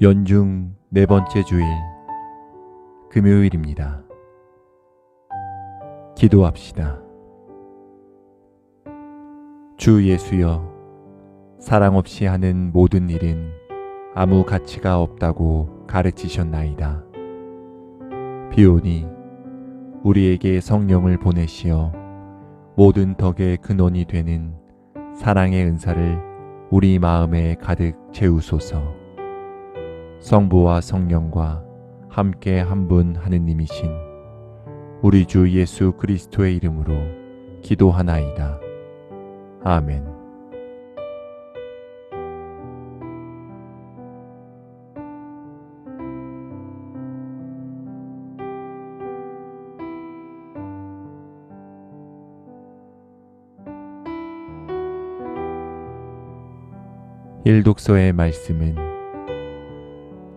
연중 네 번째 주일 금요일입니다. 기도합시다. 주 예수여, 사랑 없이 하는 모든 일은 아무 가치가 없다고 가르치셨나이다. 비오니 우리에게 성령을 보내시어 모든 덕의 근원이 되는 사랑의 은사를 우리 마음에 가득 채우소서. 성부와 성령과 함께 한 분 하느님이신 우리 주 예수 그리스도의 이름으로 기도하나이다. 아멘. 일독서의 말씀은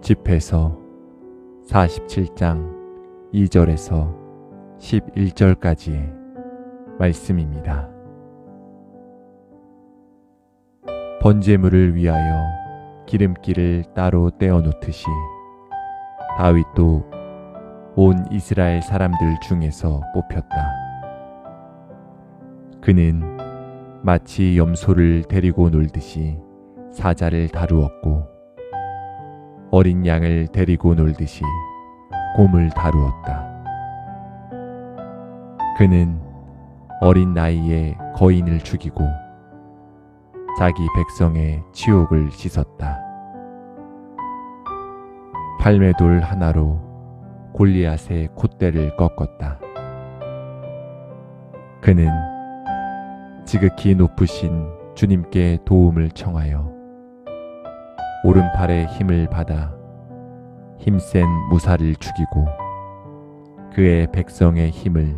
집에서 47장 2절에서 11절까지의 말씀입니다. 번제물을 위하여 기름기를 따로 떼어 놓듯이 다윗도 온 이스라엘 사람들 중에서 뽑혔다. 그는 마치 염소를 데리고 놀듯이 사자를 다루었고 어린 양을 데리고 놀듯이 곰을 다루었다. 그는 어린 나이에 거인을 죽이고 자기 백성의 치욕을 씻었다. 팔매돌 하나로 골리앗의 콧대를 꺾었다. 그는 지극히 높으신 주님께 도움을 청하여 오른팔에 힘을 받아 힘센 무사를 죽이고 그의 백성의 힘을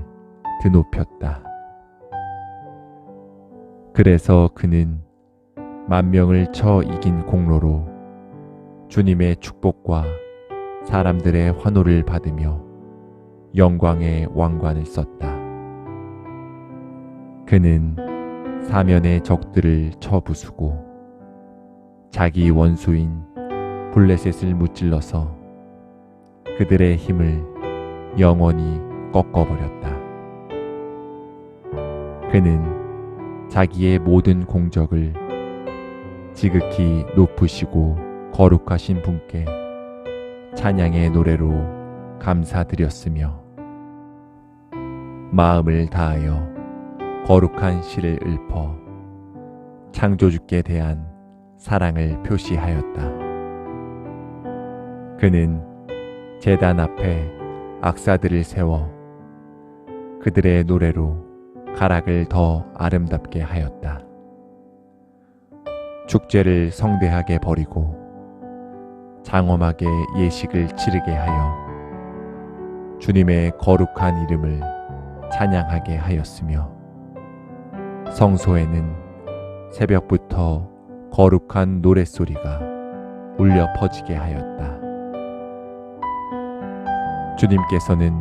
드높였다. 그래서 그는 만 명을 쳐 이긴 공로로 주님의 축복과 사람들의 환호를 받으며 영광의 왕관을 썼다. 그는 사면의 적들을 쳐 부수고 자기 원수인 블레셋을 무찔러서 그들의 힘을 영원히 꺾어버렸다. 그는 자기의 모든 공적을 지극히 높으시고 거룩하신 분께 찬양의 노래로 감사드렸으며 마음을 다하여 거룩한 시를 읊어 창조주께 대한 사랑을 표시하였다. 그는 재단 앞에 악사들을 세워 그들의 노래로 가락을 더 아름답게 하였다. 축제를 성대하게 벌이고 장엄하게 예식을 치르게 하여 주님의 거룩한 이름을 찬양하게 하였으며 성소에는 새벽부터 거룩한 노랫소리가 울려 퍼지게 하였다. 주님께서는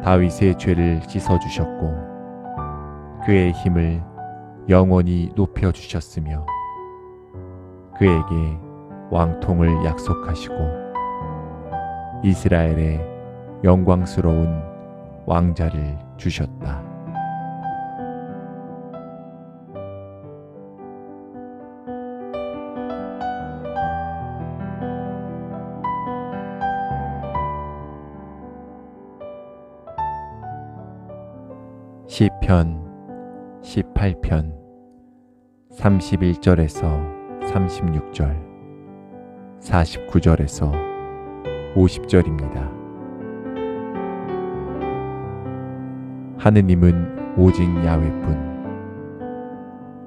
다윗의 죄를 씻어 주셨고 그의 힘을 영원히 높여 주셨으며 그에게 왕통을 약속하시고 이스라엘의 영광스러운 왕자를 주셨다. 시편 18편 31절에서 36절 49절에서 50절입니다. 하느님은 오직 야외뿐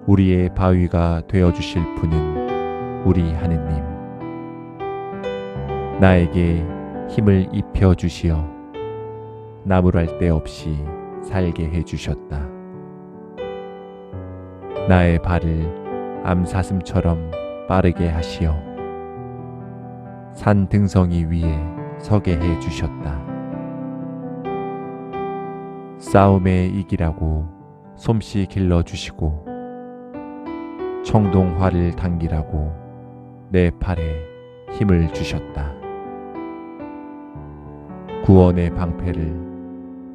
우리의 바위가 되어 주실 분은 우리 하느님 나에게 힘을 입혀 주시어 나무랄 데 없이 살게 해 주셨다. 나의 발을 암사슴처럼 빠르게 하시어 산 등성이 위에 서게 해 주셨다. 싸움에 이기라고 솜씨 길러 주시고 청동화를 당기라고 내 팔에 힘을 주셨다. 구원의 방패를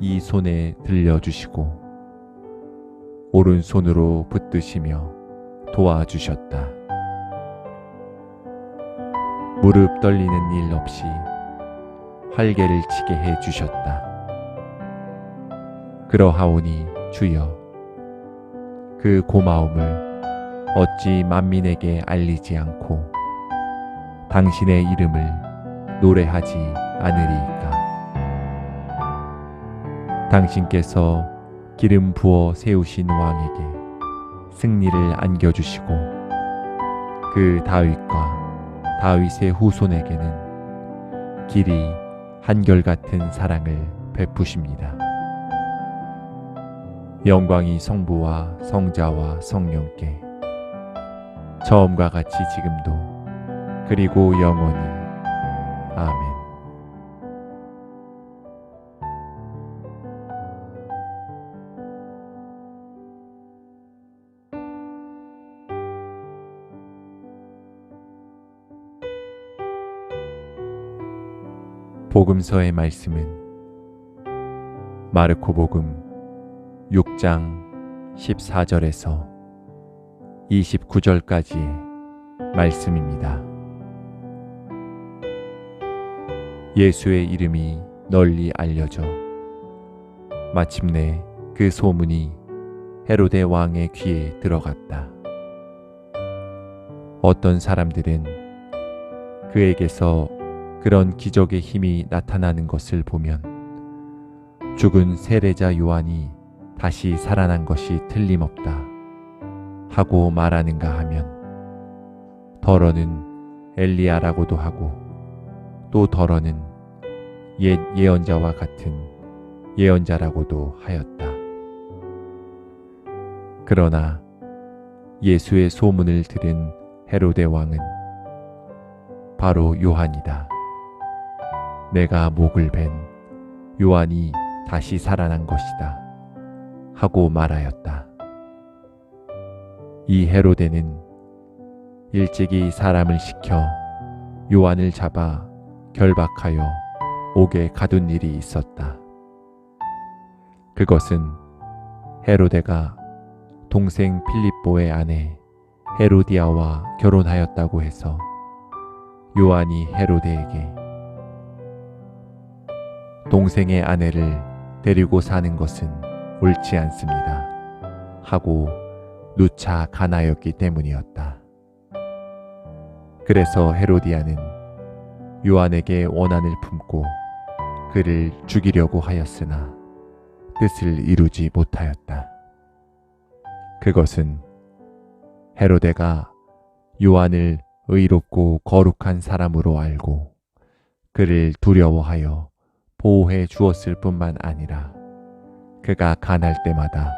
이 손에 들려주시고 오른손으로 붙드시며 도와주셨다. 무릎 떨리는 일 없이 활개를 치게 해 주셨다. 그러하오니 주여 그 고마움을 어찌 만민에게 알리지 않고 당신의 이름을 노래하지 않으리이까. 당신께서 기름 부어 세우신 왕에게 승리를 안겨주시고 그 다윗과 다윗의 후손에게는 길이 한결같은 사랑을 베푸십니다. 영광이 성부와 성자와 성령께 처음과 같이 지금도 그리고 영원히 아멘. 복음서의 말씀은 마르코 복음 6장 14절에서 29절까지의 말씀입니다. 예수의 이름이 널리 알려져 마침내 그 소문이 헤로데 왕의 귀에 들어갔다. 어떤 사람들은 그에게서 그런 기적의 힘이 나타나는 것을 보면 죽은 세례자 요한이 다시 살아난 것이 틀림없다 하고 말하는가 하면 덜어는 엘리야라고도 하고 또 덜어는 옛 예언자와 같은 예언자라고도 하였다. 그러나 예수의 소문을 들은 헤로데 왕은 바로 요한이다. 내가 목을 벤 요한이 다시 살아난 것이다. 하고 말하였다. 이 헤로데는 일찍이 사람을 시켜 요한을 잡아 결박하여 옥에 가둔 일이 있었다. 그것은 헤로데가 동생 필립보의 아내 헤로디아와 결혼하였다고 해서 요한이 헤로데에게 동생의 아내를 데리고 사는 것은 옳지 않습니다. 하고 누차 가나였기 때문이었다. 그래서 헤로디아는 요한에게 원한을 품고 그를 죽이려고 하였으나 뜻을 이루지 못하였다. 그것은 헤로데가 요한을 의롭고 거룩한 사람으로 알고 그를 두려워하여 보호해 주었을 뿐만 아니라 그가 간할 때마다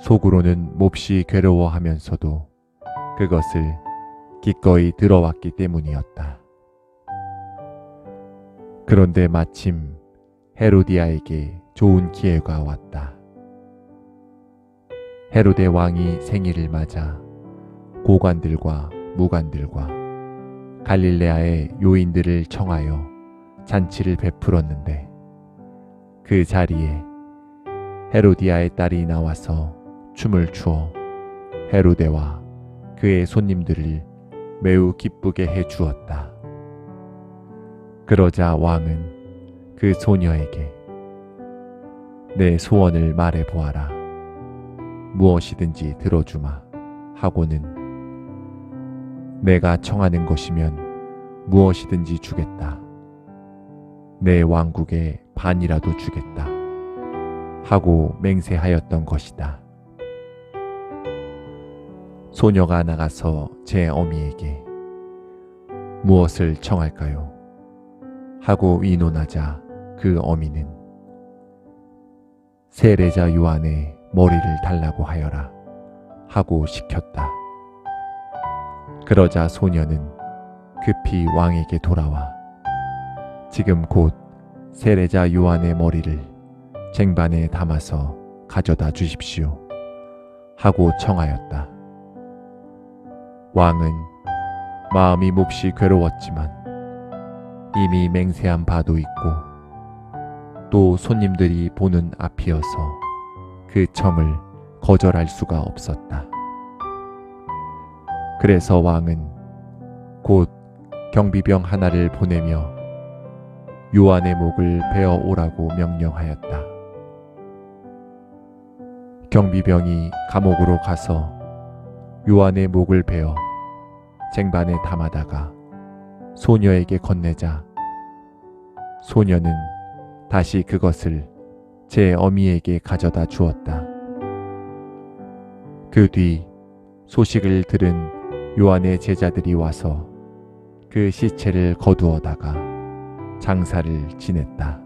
속으로는 몹시 괴로워하면서도 그것을 기꺼이 들어왔기 때문이었다. 그런데 마침 헤로디아에게 좋은 기회가 왔다. 헤로데 왕이 생일을 맞아 고관들과 무관들과 갈릴레아의 요인들을 청하여 잔치를 베풀었는데 그 자리에 헤로디아의 딸이 나와서 춤을 추어 헤로데와 그의 손님들을 매우 기쁘게 해 주었다. 그러자 왕은 그 소녀에게 내 소원을 말해 보아라. 무엇이든지 들어주마. 하고는 내가 청하는 것이면 무엇이든지 주겠다. 내 왕국의 반이라도 주겠다. 하고 맹세하였던 것이다. 소녀가 나가서 제 어미에게 무엇을 청할까요? 하고 의논하자 그 어미는 세례자 요한의 머리를 달라고 하여라 하고 시켰다. 그러자 소녀는 급히 왕에게 돌아와 지금 곧 세례자 요한의 머리를 쟁반에 담아서 가져다 주십시오. 하고 청하였다. 왕은 마음이 몹시 괴로웠지만 이미 맹세한 바도 있고 또 손님들이 보는 앞이어서 그 청을 거절할 수가 없었다. 그래서 왕은 곧 경비병 하나를 보내며 요한의 목을 베어 오라고 명령하였다. 경비병이 감옥으로 가서 요한의 목을 베어 쟁반에 담아다가 소녀에게 건네자 소녀는 다시 그것을 제 어미에게 가져다 주었다. 그 뒤 소식을 들은 요한의 제자들이 와서 그 시체를 거두어다가 장사를 지냈다.